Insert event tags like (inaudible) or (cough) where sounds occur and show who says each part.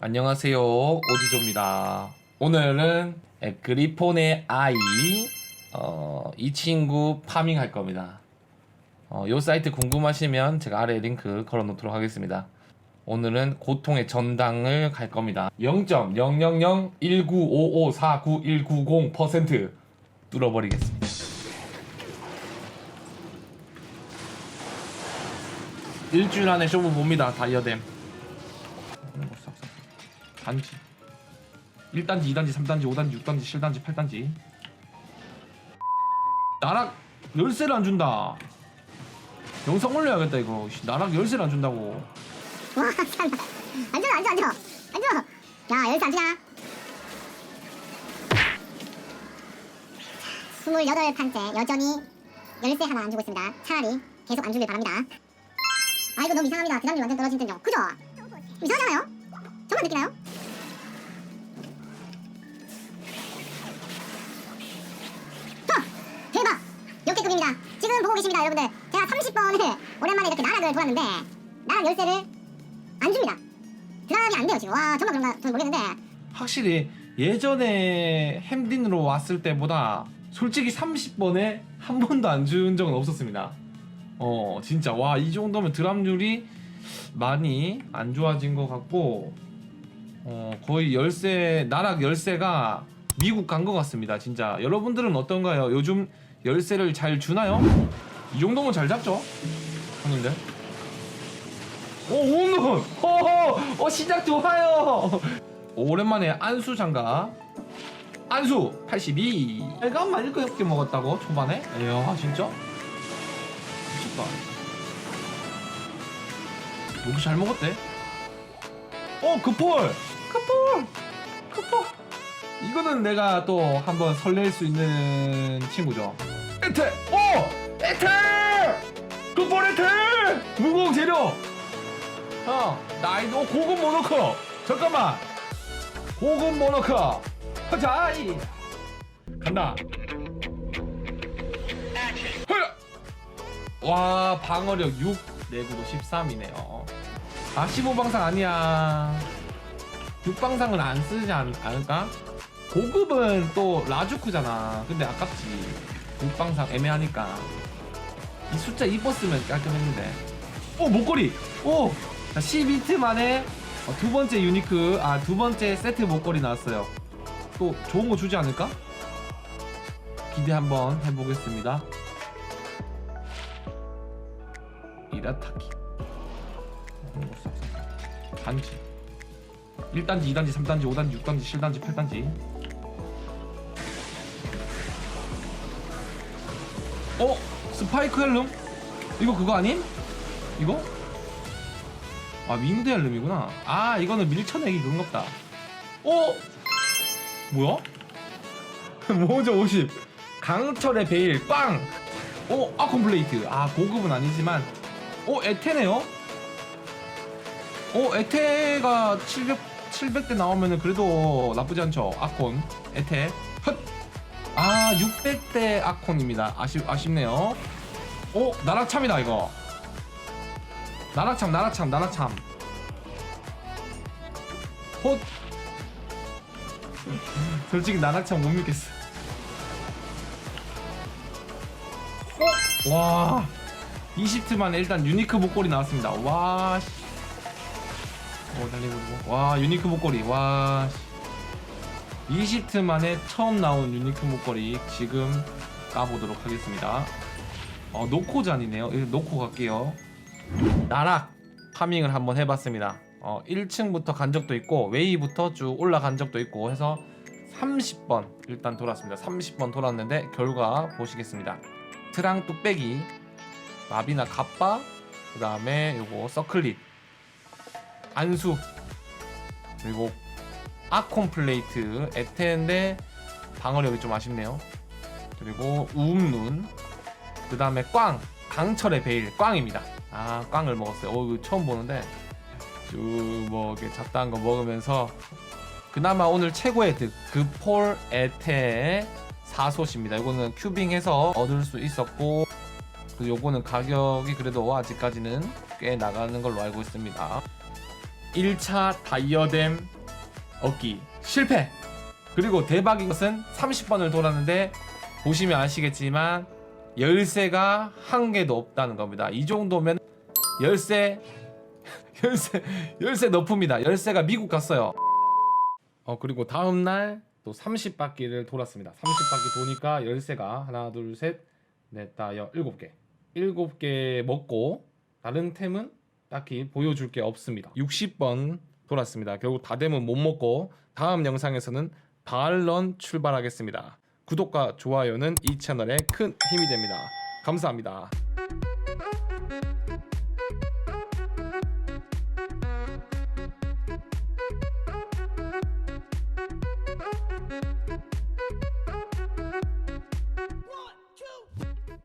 Speaker 1: 안녕하세요. 오지조입니다. 오늘은 에, 그리폰의 아이 어, 이 친구 파밍 할 겁니다. 어, 요 사이트 궁금하시면 제가 아래 링크 걸어 놓도록 하겠습니다. 오늘은 고통의 전당을 갈 겁니다. 0.0001955499190% 뚫어버리겠습니다. 일주일 안에 쇼부 봅니다. 다이어댐. 단지 1단지 2단지 3단지 5단지 6단지 7단지 8단지 나락 열쇠를 안 준다 영상 올려야겠다 이거 씨, 나락 열쇠를 안 준다고
Speaker 2: 와, (laughs) 참. 앉아, 앉아, 앉아. 앉아. 야, 열쇠 안 주냐? 28판째 여전히 열쇠 하나 안 주고 있습니다. 차라리 계속 안 주길 바랍니다. 아, 이거 너무 이상합니다. 드랍률 완전 떨어진 텐데요. 그죠? 이상하잖아요? 저만 느끼나요? 역대급입니다. 지금 보고 계십니다, 여러분들. 제가 30번을 오랜만에 이렇게 나락을 돌았는데 나락 열쇠를 안 줍니다. 드랍이 안 돼요, 지금. 와, 정말 그런가 저는 모르겠는데.
Speaker 1: 확실히 예전에 햄딘으로 왔을 때보다 솔직히 30번에 한 번도 안 준 적은 없었습니다 어 진짜 와 이 정도면 드랍률이 많이 안 좋아진 것 같고 어 거의 열쇠 나락 열쇠가 미국 간 것 같습니다 진짜 여러분들은 어떤가요 요즘 열쇠를 잘 주나요? 이 정도면 잘 잡죠? 형님들. 오 홈런 어허 어 시작 좋아요! 오랜만에 안수 장갑 안수 82 빨간만 일곱 개 먹었다고 초반에? 이야 진짜? 미쳤다. 여기 잘 먹었대. 어 그폴! 그폴 이거는 내가 또 한번 설렐 수 있는 친구죠. 에테! 오! 에테! 그폴 에테! 무공 재료! 형 나이도 고급 모노커 잠깐만! 고급 모노커 자이! 간다. 흐! 와 방어력 6 내구도 13이네요. 아 15방상 아니야. 6방상은 안 쓰지 않, 않을까? 고급은 또 라주쿠잖아. 근데 아깝지. 6방상 애매하니까. 이 숫자 이뻤으면 깔끔했는데. 오 목걸이! 오 자, 12트 만에 어, 두 번째 유니크 아 두 번째 세트 목걸이 나왔어요. 또 좋은 거 주지 않을까? 기대 한번 해보겠습니다. 이라타키. 단지. 1단지 2단지 3단지 5단지 6단지 7단지 8단지 어? 스파이크 헬름? 이거 그거 아님? 이거? 아 윙드 헬름이구나 아 이거는 밀쳐내기 그런갑다 어? 뭐야? (laughs) 뭐죠 50 강철의 베일 빵! 오 아컴플레이트 아 고급은 아니지만 오 에테네요? 오 에테가 700, 700대 나오면은 그래도 나쁘지 않죠 아콘 에테 헛 아 600대 아콘입니다 아쉽, 아쉽네요 오 나락참이다 이거 나락참 나락참 나락참 헛 솔직히 나락참 못 믿겠어 어? 와 20트 만에 일단 유니크 목걸이 나왔습니다 와 씨. 어 달리고. 와 유니크 목걸이 와 씨. 20트 만에 처음 나온 유니크 목걸이 지금 까보도록 하겠습니다 어 노코 잔이네요 이거 놓고 갈게요 나락 파밍을 한번 해봤습니다. 어, 1층부터 간 적도 있고 웨이부터 쭉 올라간 적도 있고 해서 30번 일단 돌았습니다. 30번 돌았는데 결과 보시겠습니다. 트랑 뚝배기, 마비나 갑바, 그 다음에 요거 서클릿, 안수, 그리고 아콘 플레이트, 에테인데 방어력이 좀 아쉽네요. 그리고 우음룬, 그 다음에 꽝, 강철의 베일, 꽝입니다. 아, 꽝을 먹었어요. 어, 이거 처음 보는데 쭉뭐 이렇게 잡다한 거 먹으면서 그나마 오늘 최고의 득, 그폴 에테의 사소입니다 이거는 큐빙해서 얻을 수 있었고 그 요거는 가격이 그래도 아직까지는 꽤 나가는 걸로 알고 있습니다. 1차 다이어뎀 얻기 실패. 그리고 대박인 것은 30번을 돌았는데 보시면 아시겠지만 열쇠가 한 개도 없다는 겁니다. 이 정도면 열쇠 (laughs) 열쇠 열쇠 너프입니다. 열쇠가 미국 갔어요. 어 그리고 다음 날 또 30바퀴를 돌았습니다. 30바퀴 도니까 열쇠가 하나 둘셋넷 다여 일곱 개 일곱 개 먹고 다른 템은 딱히 보여줄 게 없습니다. 60번 돌았습니다. 결국 다됨은 못 먹고 다음 영상에서는 바알런 출발하겠습니다. 구독과 좋아요는 이 채널에 큰 힘이 됩니다. 감사합니다.